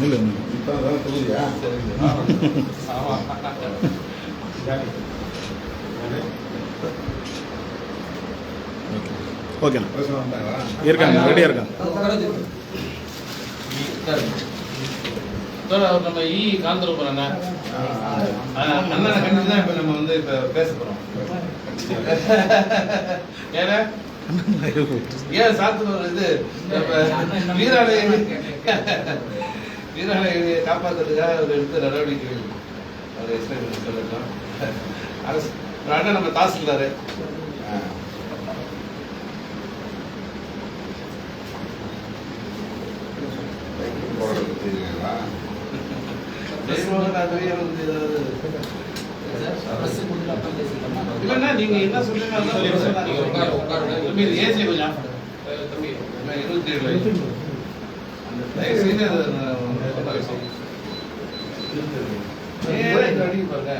இல்லை இப்போ அதான் தொகுதியா ஓகேண்ணா இருக்காங்க ரெடியாக இருக்காங்க நம்ம ஈ காந்திரபுரம் அண்ணா அண்ணனை தான் இப்போ நம்ம வந்து இப்போ பேச போகிறோம் ஏன்னா ஏன் சாத்து இது? நம்ம வீராலை வீராலை காப்பாற்றுறதுக்காக அவர் எடுத்த நடவடிக்கைகள். அதை எக்ஸ்பிளைன் சொல்லலாம் அரசு ஒரு அண்ணன் நம்ம தாசில்தாரு. இல்லைண்ணா நீங்க என்ன சொல்றீங்க தம்பி, இது ஏசி கொஞ்சம் தம்பி, இருபத்தி ஏழு அதை அடிக்கு பாருங்க.